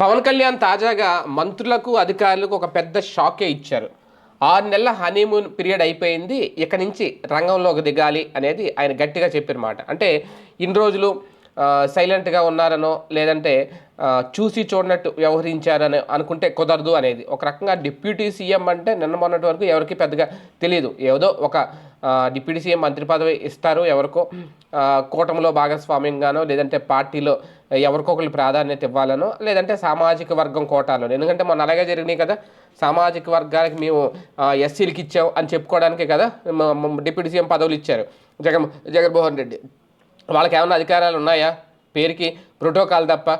పవన్ కళ్యాణ్ తాజాగా మంత్రులకు అధికారులకు ఒక పెద్ద షాకే ఇచ్చారు. ఆరు నెలల హనీమూన్ పీరియడ్ అయిపోయింది. ఇక నుంచి రంగంలోకి దిగాలి అనేది ఆయన గట్టిగా చెప్పినమాట అంటే ఇన్ని రోజులు సైలెంట్గా ఉన్నారనో లేదంటే చూసి చూడనట్టు వ్యవహరించారని అనుకుంటే కుదరదు అనేది. ఒక రకంగా డిప్యూటీ సీఎం అంటే నిన్న మొన్నటి వరకు ఎవరికి పెద్దగా తెలియదు ఏదో ఒక డిప్యూటీ సీఎం మంత్రి పదవి ఇస్తారు ఎవరికో. కూటమిలో భాగస్వామ్యంగానో లేదంటే పార్టీలో ఎవరికొకరు ప్రాధాన్యత ఇవ్వాలనో లేదంటే సామాజిక వర్గం కోటాలో ఎందుకంటే మొన్న అలాగే జరిగినాయి కదా. సామాజిక వర్గానికి మేము ఎస్సీలకి ఇచ్చాం అని చెప్పుకోవడానికే కదా డిప్యూటీ సీఎం పదవులు ఇచ్చారు. జగన్ జగన్మోహన్ రెడ్డి. వాళ్ళకి ఏమైనా అధికారాలు ఉన్నాయా పేరుకి ప్రోటోకాల్ తప్ప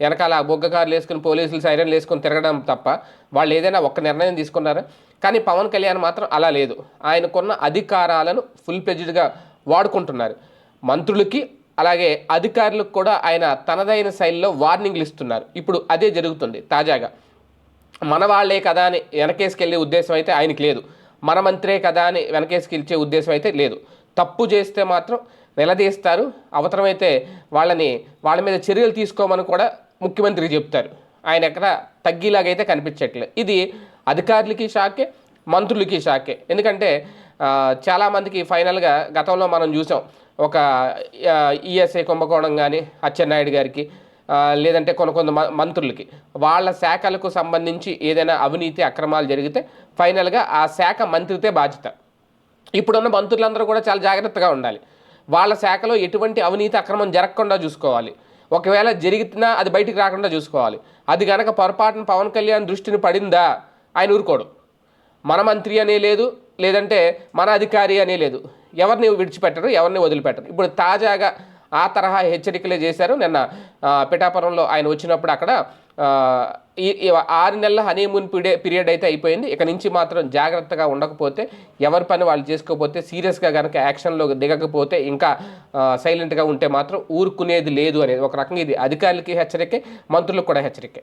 వెనకాల బొగ్గ కార్లు వేసుకుని పోలీసులు సైరన్లు వేసుకుని తిరగడం తప్ప వాళ్ళు ఏదైనా ఒక్క నిర్ణయం తీసుకున్నారా? కానీ పవన్ కళ్యాణ్ మాత్రం అలా లేదు. ఆయనకున్న అధికారాలను ఫుల్ ప్లెజ్డ్గా వాడుకుంటున్నారు. మంత్రులకి అలాగే అధికారులకు కూడా ఆయన తనదైన శైలిలో వార్నింగ్లు ఇస్తున్నారు. ఇప్పుడు అదే జరుగుతుంది తాజాగా. మన వాళ్ళే కదా అని వెనకేసుకెళ్ళే ఉద్దేశం అయితే ఆయనకి లేదు. మన మంత్రే కదా అని వెనకేసుకెళ్ళే ఉద్దేశం అయితే లేదు. తప్పు చేస్తే మాత్రం నిలదీస్తారు అవసరమైతే వాళ్ళని వాళ్ళ మీద చర్యలు తీసుకోమని కూడా ముఖ్యమంత్రికి చెప్తారు. ఆయన ఎక్కడ తగ్గేలాగైతే కనిపించట్లేదు ఇది అధికారులకి షాకే మంత్రులకి షాకే. ఎందుకంటే చాలామందికి ఫైనల్గా గతంలో మనం చూసాం. ఒక ఈఎస్ఐ కుంభకోణం కానీ అచ్చెన్నాయుడు గారికి లేదంటే కొన్ని కొంత మ- మంత్రులకి వాళ్ళ శాఖలకు సంబంధించి ఏదైనా అవినీతి అక్రమాలు జరిగితే ఫైనల్గా ఆ శాఖ మంత్రితే బాధ్యత. ఇప్పుడున్న మంత్రులందరూ కూడా చాలా జాగ్రత్తగా ఉండాలి. వాళ్ళ శాఖలో ఎటువంటి అవినీతి అక్రమం జరగకుండా చూసుకోవాలి. ఒకవేళ జరిగినా అది బయటికి రాకుండా చూసుకోవాలి. అది గనక పొరపాటున పవన్ కళ్యాణ్ దృష్టిని పడిందా? ఆయన ఊరుకోడు. మన మంత్రి అనే లేదు లేదంటే మన అధికారి అనే లేదు. ఎవరిని విడిచిపెట్టరు ఎవరిని వదిలిపెట్టరు. ఇప్పుడు తాజాగా ఆ తరహా హెచ్చరికలే చేశారు. నిన్న పిఠాపురంలో ఆయన వచ్చినప్పుడు అక్కడ ఈ ఆరు నెలల హనీమూన్ పీరియడ్ పీరియడ్ అయితే అయిపోయింది. ఇక నుంచి మాత్రం జాగ్రత్తగా ఉండకపోతే ఎవరి పని వాళ్ళు చేసుకోకపోతే సీరియస్గా కనుక యాక్షన్లో దిగకపోతే ఇంకా సైలెంట్గా ఉంటే మాత్రం ఊరుకునేది లేదు అనేది ఒక రకంగా ఇది. అధికారులకి హెచ్చరికే మంత్రులకు కూడా హెచ్చరికే.